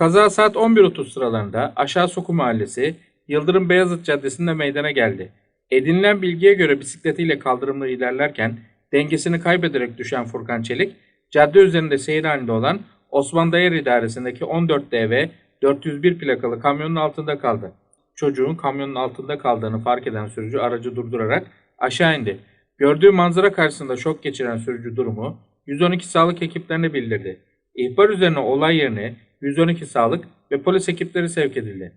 Kaza saat 11.30 sıralarında Aşağı Soku Mahallesi Yıldırım Beyazıt Caddesi'nde meydana geldi. Edinilen bilgiye göre bisikletiyle kaldırımda ilerlerken dengesini kaybederek düşen Furkan Çelik, cadde üzerinde seyir halinde olan Osman Dayar İdaresi'ndeki 14 DV 401 plakalı kamyonun altında kaldı. Çocuğun kamyonun altında kaldığını fark eden sürücü aracı durdurarak aşağı indi. Gördüğü manzara karşısında şok geçiren sürücü durumu 112 sağlık ekiplerine bildirdi. İhbar üzerine olay yerine 112 sağlık ve polis ekipleri sevk edildi.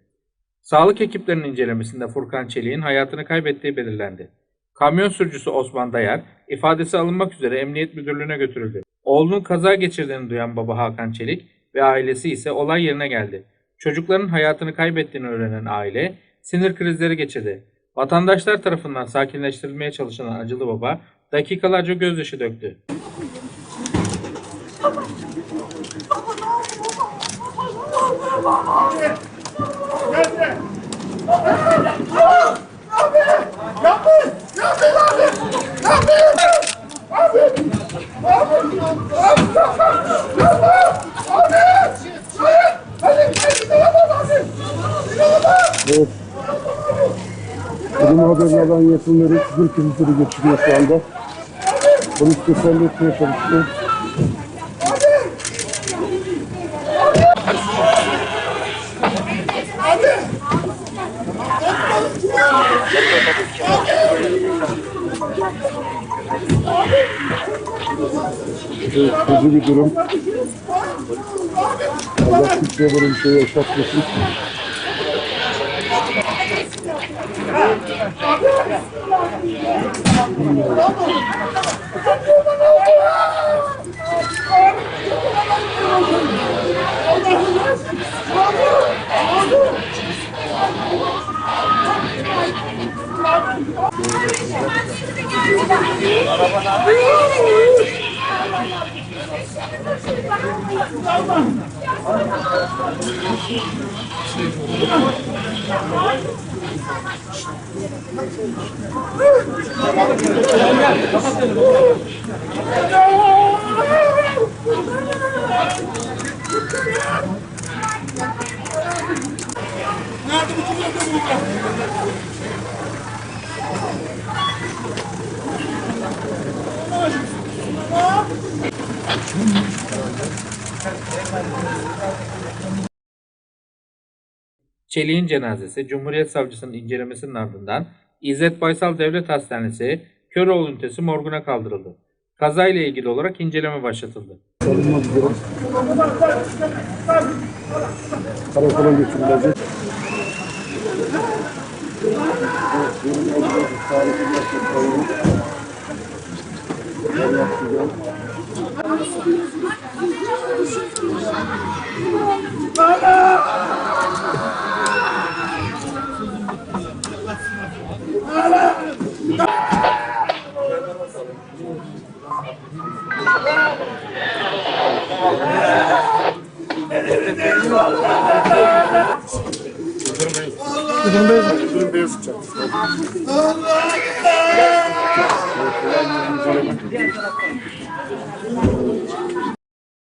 Sağlık ekiplerinin incelemesinde Furkan Çelik'in hayatını kaybettiği belirlendi. Kamyon sürücüsü Osman Dayar ifadesi alınmak üzere emniyet müdürlüğüne götürüldü. Oğlunun kaza geçirdiğini duyan baba Hakan Çelik ve ailesi ise olay yerine geldi. Çocukların hayatını kaybettiğini öğrenen aile sinir krizleri geçirdi. Vatandaşlar tarafından sakinleştirilmeye çalışılan acılı baba dakikalarca gözyaşı döktü. Evet. Durum haberlerden yakınları sizin krizleri geçiriyor şu anda. Polis teselli etmeye çalışıyor. Kötü bir durum. Allah kimseye böyle bir şey yaşatmasın. Nerede bu çocuklar? Çelik'in cenazesi Cumhuriyet Savcısının incelemesinin ardından İzzet Baysal Devlet Hastanesi Köroğlu ünitesi morguna kaldırıldı. Kazayla ilgili olarak inceleme başlatıldı. Karakola götürülecek. Durumdayız. Oraya sıkacak.